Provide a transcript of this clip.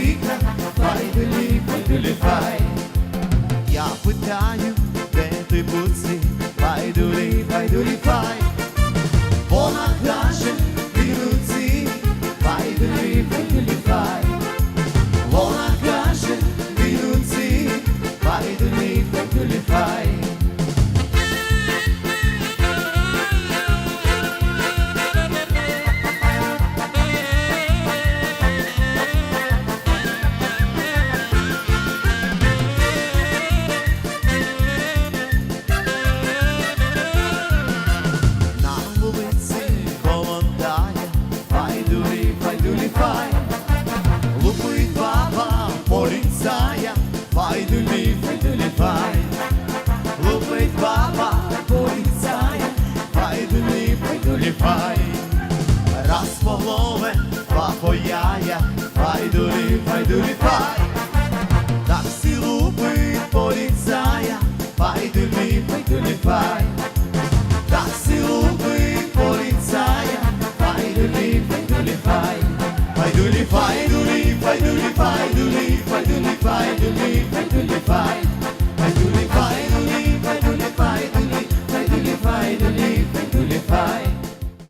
велика, хай велика, літай. Я питаю, де ти буци, Байдулі, байдулі, фай. гуляє, файдулі, файдуліфай, лупить баба, поліцяє, файдулі, файдуліфай, раз полове, два пояє, файдулі, файдуліфай, так всі лупить поліцяє, файдулі, файдуліфай, так всі лупить поліцяє, файдулі, файдуліфай, файдулі, файдулі, файдулі, файдулі, файдулі.